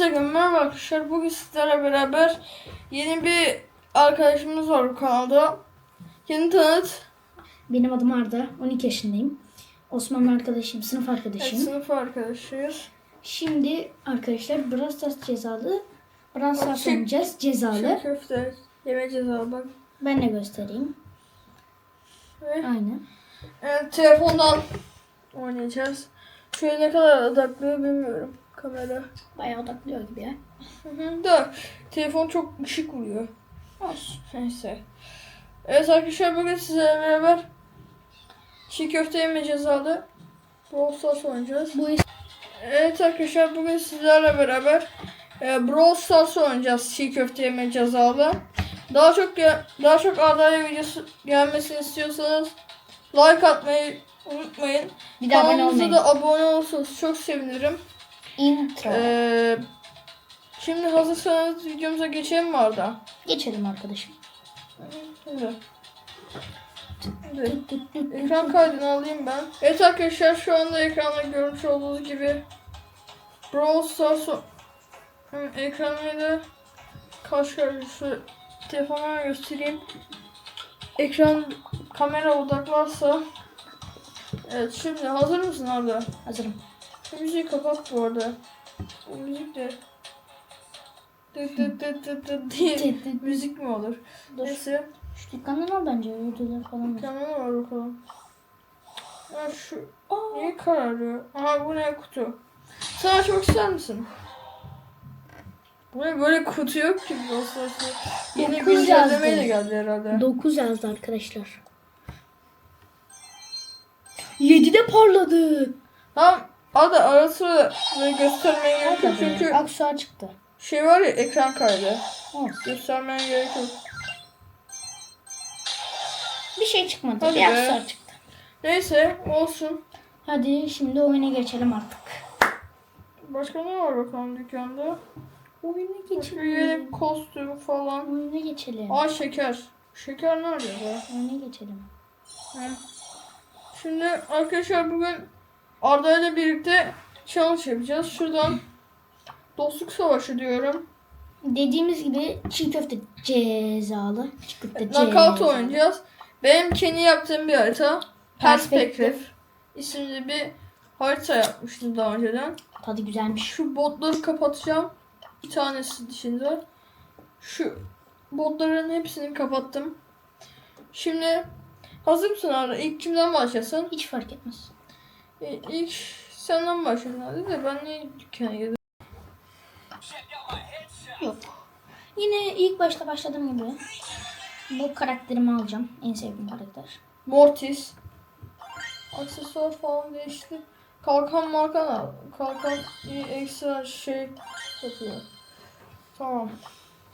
Hepinize merhaba arkadaşlar. Bugün sizlerle beraber yeni bir arkadaşımız var bu kanalda. Kendini tanıt. Benim adım Arda. 12 yaşındayım. Osman arkadaşım, sınıf Evet, arkadaşım. sınıf arkadaşıyız. Şimdi arkadaşlar Brawl Stars cezalı. Brawl Stars oynayacağız cezalı. Çiğ köfte. Yeme cezalı bak. Ben de göstereyim. Ve, Aynen. evet, telefondan oynayacağız. Şöyle ne kadar odaklıyor bilmiyorum kamera. Bayağı odaklıyor gibi ya. Da telefon çok ışık vuruyor. Olsun. Neyse. Evet arkadaşlar bugün sizlerle beraber çiğ köfte yeme cezalı Brawl Stars oynayacağız. Bu Evet arkadaşlar bugün sizlerle beraber e, Brawl Stars oynayacağız çiğ köfte yeme cezalı. Daha çok daha çok Arda'ya videosu gelmesini istiyorsanız like atmayı unutmayın. bir de abone Kanalımıza olmayın. da abone olursanız çok sevinirim. Intro. Ee, şimdi hazırsanız videomuza geçelim mi Arda? Geçelim arkadaşım. Şimdi. Şimdi. Ekran kaydını alayım ben. Evet arkadaşlar şu anda ekranda görmüş olduğunuz gibi Brawl Stars ekranıyla kaç karşı şu telefonuma göstereyim. Ekran kamera odaklarsa Evet şimdi hazır mısın Arda? Hazırım. Şu müziği kapat bu arada. Bu müzik de tıt tıt tıt tıt tıt diye müzik mi olur? Dur. Neyse. Şu dükkandan al bence. Videolar falan. Tamam var bakalım. Ya şu niye kararıyor? Aha bu ne kutu? Sen açmak ister misin? Bu ne böyle kutu yok ki aslında. Yeni yazdı. geldi herhalde. 9 yazdı arkadaşlar. 7 de parladı. Tamam. Hadi ara sıra böyle göstermeye gerek yok çünkü Aksuar çıktı. şey var ya ekran kaydı. Olsun. Göstermeye gerek yok. Bir şey çıkmadı. Hadi bir be. aksuar çıktı. Neyse olsun. Hadi şimdi oyuna geçelim artık. Başka ne var bakalım dükkanda? Oyuna Başka yeni kostüm falan. Oyuna geçelim. Aa şeker. Şeker nerede be? Oyuna geçelim. Hı. Şimdi arkadaşlar bugün Arda ile birlikte challenge yapacağız. Şuradan dostluk savaşı diyorum. Dediğimiz gibi çiğ köfte cezalı. Çiğ köfte Knockout cezalı. oynayacağız. Benim kendi yaptığım bir harita. Perspektif. Perspektif. isimli bir harita yapmıştım daha önceden. Tadı güzelmiş. Şu botları kapatacağım. Bir tanesi dışında. Şu botların hepsini kapattım. Şimdi hazır mısın Arda? İlk kimden başlasın? Hiç fark etmez. İlk senden başladın hadi de ben niye dükkana girdim? Yok. Yine ilk başta başladığım gibi bu karakterimi alacağım. En sevdiğim karakter. Mortis. Aksesuar falan değişti. Kalkan markan al. Kalkan iyi ekstra şey yapıyor. Tamam.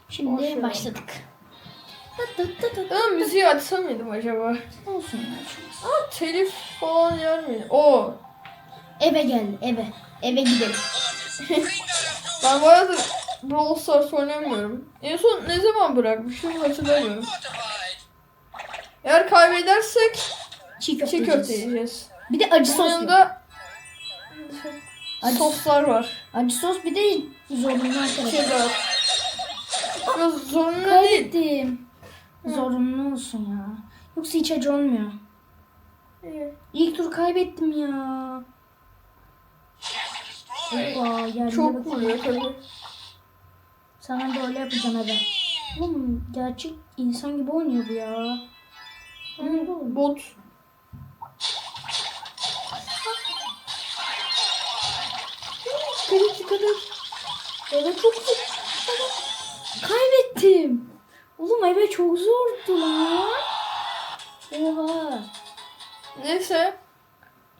Şimdi başladık. Ben müziği açsam mıydım acaba? Olsun ya. Aa, telif falan yer miydi? Oo. Eve geldi eve. Eve gidelim. Ben bayağıdır Brawl Stars oynamıyorum. En son ne zaman bırakmıştım hatırlamıyorum. Eğer kaybedersek Çiğ köfte, çiğ köfte yiyeceğiz. Bir de acı sos. yanında Acı- soslar var. Acı sos bir de zorunlu arkadaşlar. Şey var. Zorunlu değil. Zorunlu olsun ya. Yoksa hiç acı olmuyor. İlk tur kaybettim ya. Oha Çok vuruyor tabii. Sana da öyle yapacağım hadi. Oğlum gerçek insan gibi oynuyor bu ya. Oğlum? Bot. Benimki kadar. Evet çok zor. Kaybettim. Oğlum eve çok zordu lan. Oha. Neyse.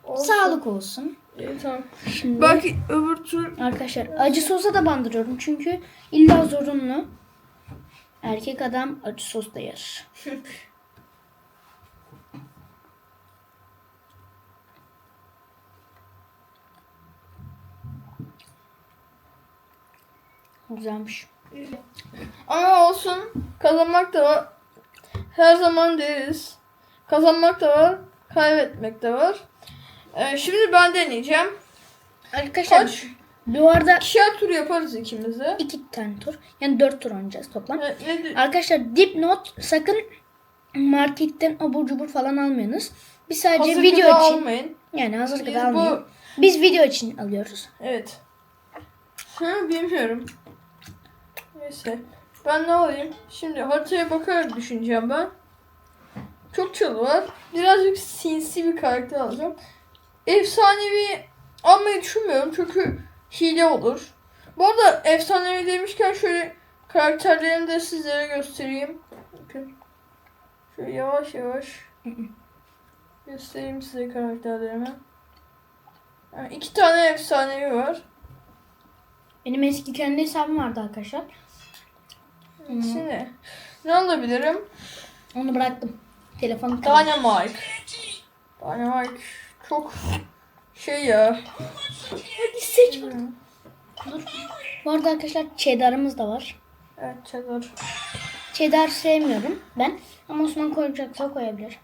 Olsun. Sağlık olsun. İyi tamam. Şimdi Belki öbür tur arkadaşlar acı sosa da bandırıyorum çünkü illa zorunlu. Erkek adam acı sos da yer. Güzelmiş. Ama olsun. Kazanmak da var. Her zaman deriz. Kazanmak da var. Kaybetmek de var. Ee, şimdi ben deneyeceğim. Arkadaşlar Kaç? Bu arada İkişer tur yaparız ikimiz de. iki tane tur. Yani dört tur oynayacağız toplam. Ne, ne, Arkadaşlar dipnot sakın marketten abur cubur falan almayınız. Biz sadece hazır video gıda için almayın. yani hazır Biz gıda bu almayın. Biz video için alıyoruz. Evet. Ha, bilmiyorum. Neyse. Ben ne alayım? Şimdi haritaya bakarak düşüneceğim ben. Çok çalı var. Birazcık sinsi bir karakter alacağım. Efsanevi almayı düşünmüyorum çünkü hile olur. Bu arada efsanevi demişken şöyle karakterlerimi de sizlere göstereyim. Bakın. Şöyle yavaş yavaş göstereyim size karakterlerimi. Yani iki tane efsanevi var. Benim eski kendi hesabım vardı arkadaşlar. Hmm. Şimdi ne alabilirim? Onu bıraktım. Telefonu kaldı. Dynamite. Dynamite çok şey ya. Hadi seç bakalım. Dur. Bu arada arkadaşlar cheddar'ımız da var. Evet Cheddar. Cheddar sevmiyorum ben. Ama Osman koyacaksa koyabilir.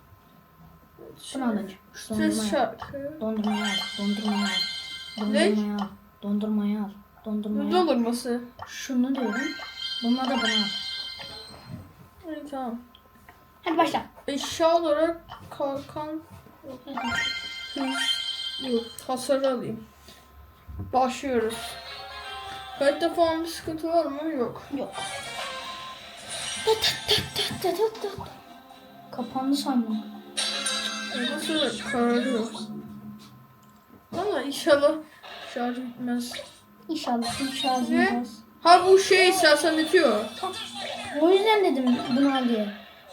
Bunu alacağım. Dondurmayı al. Dondurmayı al. Dondurmayı al. Ne? Dondurmayı al. Dondurmayı al. Dondurmayı Ne al. dondurması? Şunu diyorum. Bununla da bunu al. Evet tamam. Hadi başla. Eşya olarak kalkan yok. Hasarı alayım. Başlıyoruz. Kayıtta falan bir sıkıntı var mı? Yok. Yok. Kapandı sandım. Nasıl kararıyor? Ama inşallah şarj bitmez. İnşallah Ne? az. Ha bu şey sersen bitiyor. O yüzden dedim bunu al diye.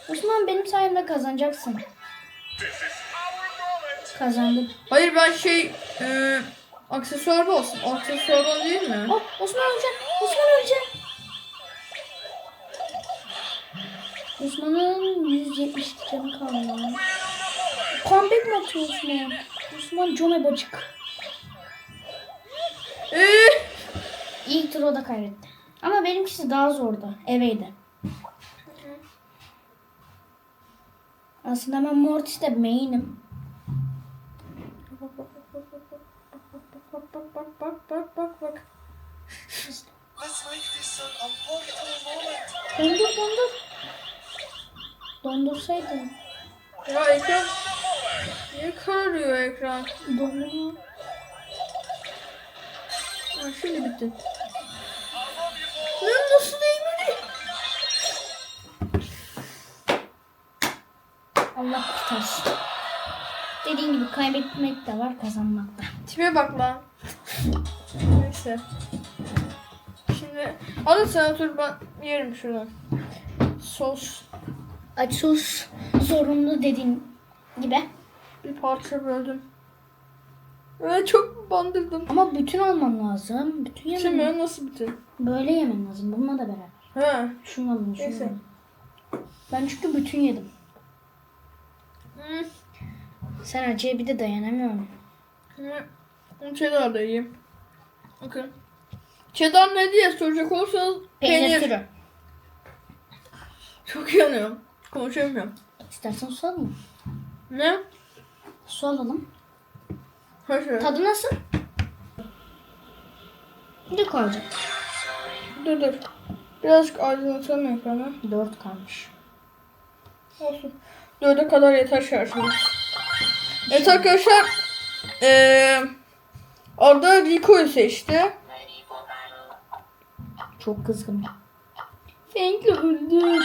Osman benim sayemde kazanacaksın. Kazandım. Hayır ben şey e, aksesuar olsun. Aksesuardan değil mi? Oh, Osman ölecek. Osman ölecek. Osman'ın 170 canı kaldı. Comeback mi atıyor Osman? Osman Jome bacık. Eee İlk turu o da kaybetti. Ama benimkisi daha zordu. Eveydi. Aslında ben Mortis'te main'im. Dondur dondur. Dondursaydın. Ya ekran niye kararıyor ekran? Dondur. Ha, şimdi bitti. Lan nasıl değmedi? Allah kurtarsın. Dediğin gibi kaybetmek de var kazanmak da. Tipe bak lan. Neyse. Şimdi alın sana dur ben yerim şuradan. Sos. Aç sos zorunlu dediğin gibi. Bir parça böldüm. Ve çok bandırdım. Ama bütün alman lazım. Bütün yemen Şimdi nasıl bitti? Böyle yemen lazım. Bununla da beraber. Ha. Şunu alın, şunu Neyse. alın. Ben çünkü bütün yedim. Hı. Sen acıya bir de dayanamıyorum. Hı. Cheddar da yiyeyim. Bakın. Cheddar ne diye soracak olursanız Peynir, peynir. türü. Çok yanıyorum. Konuşamıyorum. İstersen su alalım. Ne? Su alalım. Şöyle. Tadı nasıl? Ne koyacak? Dur dur. Birazcık aydınlatalım ekranı. Dört kalmış. Olsun. Dörde kadar yeter şarjımız. Evet arkadaşlar. Eee orada Rico'yu seçti. Çok kızgın. Fenki öldü.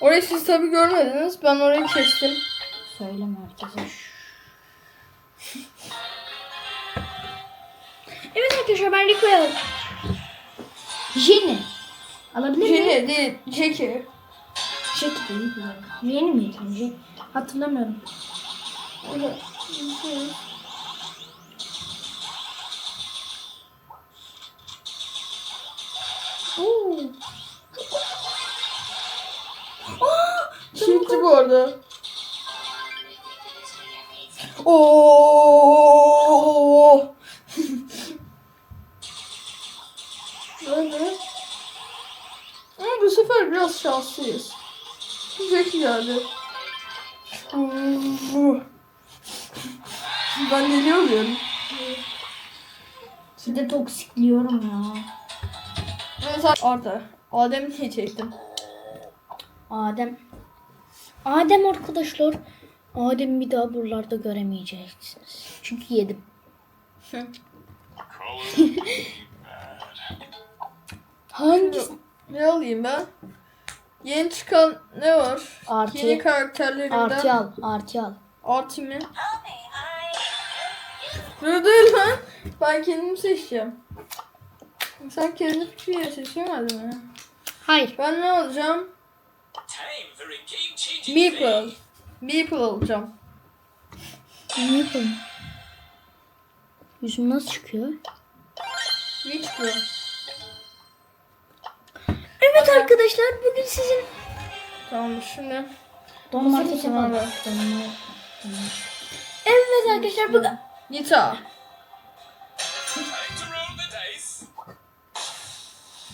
Orayı siz tabi görmediniz. Ben orayı kestim. Söyleme herkese. Evet arkadaşlar ben Rico'yu aldım. Jenny. Alabilir miyim? Jenny değil. Jackie. Jack değil. Jenny miydi? Jack. Hatırlamıyorum. Orada. Oo. Şimdi bu arada. Oo. Böyle. Ama bu sefer biraz şanslıyız. Jackie geldi. Ben deli oluyorum. De toksikliyorum ya. Mesela Arda. Adem niye çektim? Adem. Adem arkadaşlar. Adem bir daha buralarda göremeyeceksiniz. Çünkü yedim. Hangisi? ne alayım ben? Yeni çıkan ne var? Artı. Yeni karakterlerinden. Artı al. Artı al. Artı mı? Dur dur lan. Ben kendim seçeceğim. Sen kendi fikriyle seçemedin mi? Hayır. Ben ne alacağım? Meeple. Meeple alacağım. Ne yapayım? Yüzüm nasıl çıkıyor? Meeple. Evet arkadaşlar bugün sizin Tamam şimdi. Don Nasıl market mısın yapalım. abi? Evet arkadaşlar bugün Nita.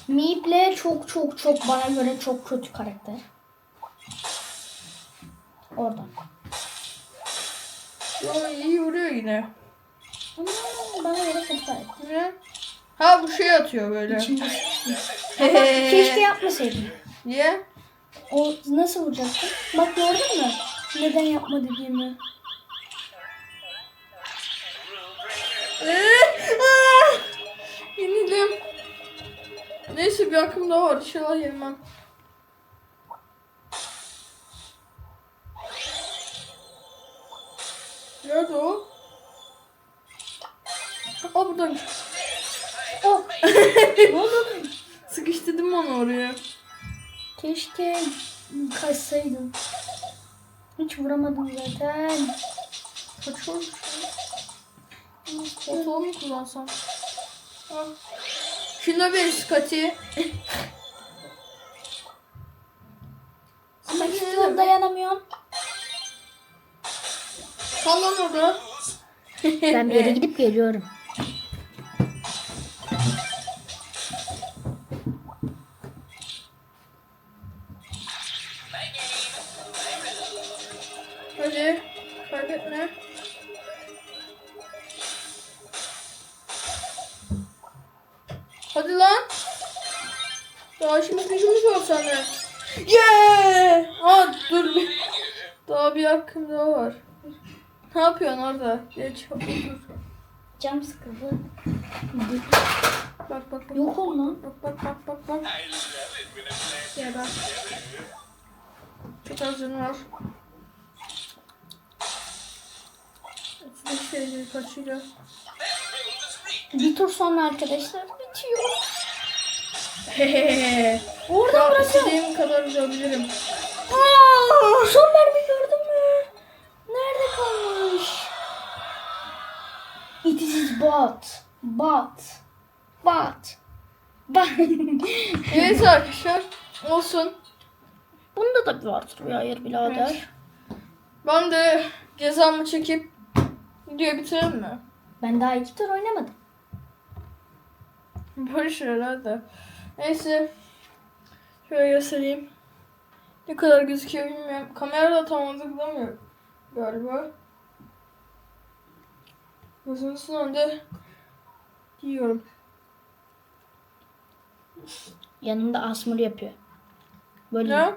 Meeple çok çok çok bana göre çok kötü karakter. Oradan. Yo, iyi vuruyor yine. Hmm, bana karakter. Ne? Ha bu şey atıyor böyle. Keşke yapmasaydım. Niye? O nasıl vuracaktı? Bak gördün mü? Neden yapma dediğimi. Ah! Yenildim. Neyse bir hakkım daha var. İnşallah yenmem. Buradaymış. Oh! ne oldu? Sıkıştırdım onu oraya. Keşke kaçsaydım. Hiç vuramadım zaten. Kaçıyor. Ortalığı mı kullansam? Ah. Şuna bir Scotty. Ama istiyorum dayanamıyorum. Kal lan orada. Ben bir yere gidip geliyorum. Gücümüz var sende. Yeah! Ha dur bir. Daha bir hakkım daha var. Ne yapıyorsun orada? Geç. Dur. Cam sıkıldı. Bak bak bak. Yok ol lan. Bak bak bak bak bak. Ya da. Çok az canı var. 35 derece kaçıyla. roll was rigged. Bir tur sonra arkadaşlar bitiyor. Hehehe. Oradan bırakıyorum. istediğim kadar uzabilirim. Aa, son mermi gördün mü? Nerede kalmış? It is bot. Bot. Bot. Bot. Neyse arkadaşlar. Olsun. Bunda da bir vardır bir hayır birader. Evet. Ben de cezamı çekip videoyu bitirelim mi? Ben daha iki tur oynamadım. Barış herhalde. Neyse. Şöyle göstereyim. Ne kadar gözüküyor bilmiyorum. Kamerada tam odaklamıyor galiba. Gözümüzün önünde diyorum. Yanında asmır yapıyor. Böyle Ne?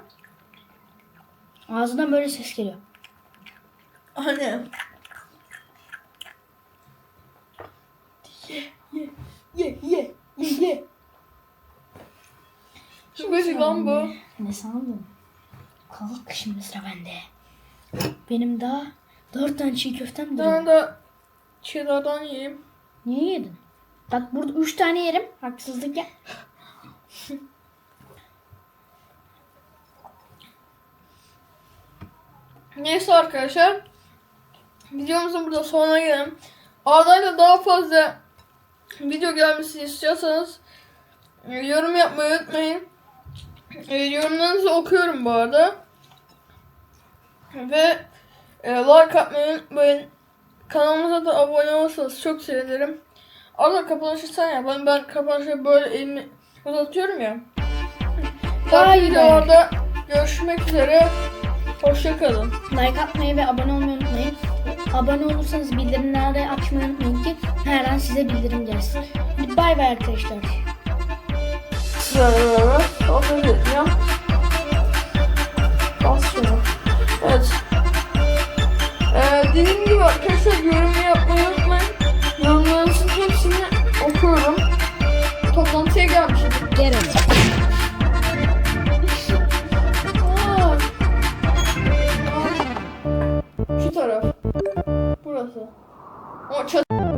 ağzından böyle ses geliyor. Anne. Ye ye ye ye ye. Çok acı lan bu. Ne sandın? Kalk şimdi sıra bende. Benim daha dört tane çiğ köftem duruyor. Ben de cheddar'dan yiyeyim. Niye yedin? Bak burada üç tane yerim. Haksızlık ya. Neyse arkadaşlar. Videomuzun burada sonuna gelelim. Arda'yla daha fazla video gelmesini istiyorsanız e, yorum yapmayı unutmayın. E, yorumlarınızı okuyorum bu arada. Ve e, like atmayı unutmayın. Kanalımıza da abone olursanız çok sevinirim. Arda kapanışı sen yap. Ben, ben kapanışı böyle elimi uzatıyorum ya. Be. videolarda görüşmek üzere. Hoşçakalın. Like atmayı ve abone olmayı unutmayın. Abone olursanız bildirimleri açmayı unutmayın ki her an size bildirim gelsin. Bay bay arkadaşlar sıralamalı. O böyle. Bas şunu. Evet. Ee, dediğim gibi arkadaşlar yorum yapmayı unutmayın. Yorumlarınızın hepsini okuyorum. Toplantıya gelmişim. Gelin. Şu taraf. Burası. Ama çatı.